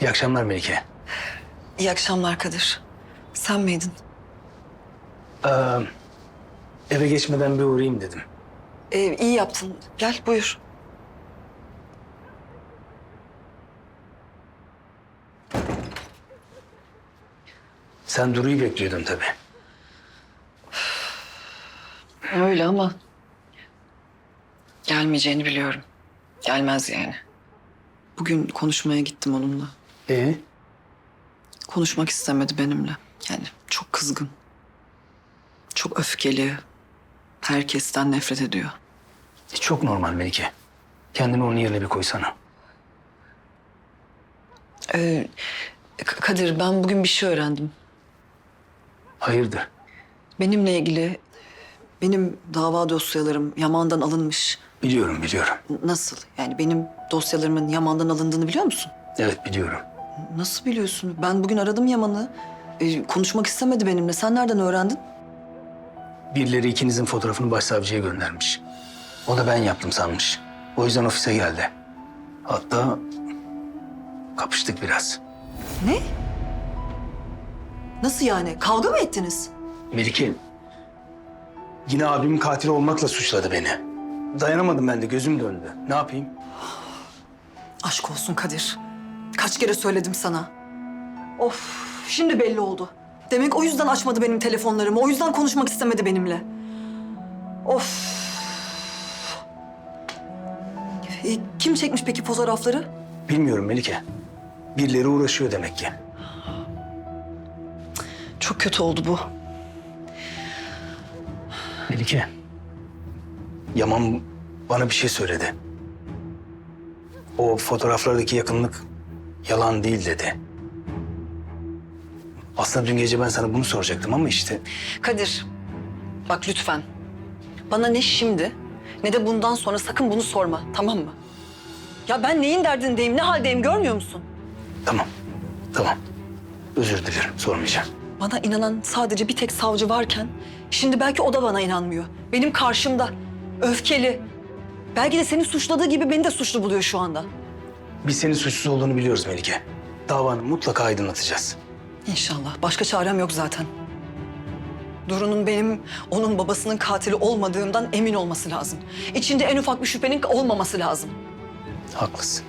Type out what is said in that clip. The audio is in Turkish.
İyi akşamlar Melike. İyi akşamlar Kadir. Sen miydin? Ee, eve geçmeden bir uğrayayım dedim. Ee, iyi yaptın. Gel buyur. Sen Duru'yu bekliyordun tabii. Öyle ama gelmeyeceğini biliyorum. Gelmez yani. Bugün konuşmaya gittim onunla. Ee, Konuşmak istemedi benimle. Yani çok kızgın. Çok öfkeli. Herkesten nefret ediyor. e, çok normal Melike. Kendini onun yerine bir koysana. Ee, Kadir ben bugün bir şey öğrendim. Hayırdır? Benimle ilgili benim dava dosyalarım Yaman'dan alınmış. Biliyorum, biliyorum. Nasıl? Yani benim dosyalarımın Yaman'dan alındığını biliyor musun? Evet, biliyorum. Nasıl biliyorsun? Ben bugün aradım Yaman'ı. Ee, konuşmak istemedi benimle. Sen nereden öğrendin? Birileri ikinizin fotoğrafını başsavcıya göndermiş. O da ben yaptım sanmış. O yüzden ofise geldi. Hatta kapıştık biraz. Ne? Nasıl yani? Kavga mı ettiniz? Melike yine abimin katili olmakla suçladı beni. Dayanamadım ben de gözüm döndü. Ne yapayım? Aşk olsun Kadir. Kaç kere söyledim sana. Of, şimdi belli oldu. Demek o yüzden açmadı benim telefonlarımı. O yüzden konuşmak istemedi benimle. Of. E, kim çekmiş peki fotoğrafları? Bilmiyorum Melike. Birileri uğraşıyor demek ki. Çok kötü oldu bu. Melike. Yaman bana bir şey söyledi. O fotoğraflardaki yakınlık yalan değil dedi. Aslında dün gece ben sana bunu soracaktım ama işte Kadir, bak lütfen. Bana ne şimdi ne de bundan sonra sakın bunu sorma, tamam mı? Ya ben neyin derdindeyim, ne haldeyim görmüyor musun? tamam. Tamam. Özür dilerim sormayacağım. Bana inanan sadece bir tek savcı varken şimdi belki o da bana inanmıyor. Benim karşımda, öfkeli. Belki de seni suçladığı gibi beni de suçlu buluyor şu anda. Biz senin suçsuz olduğunu biliyoruz Melike. Davanı mutlaka aydınlatacağız. İnşallah. Başka çarem yok zaten. Duru'nun benim onun babasının katili olmadığımdan emin olması lazım. İçinde en ufak bir şüphenin olmaması lazım. Haklısın.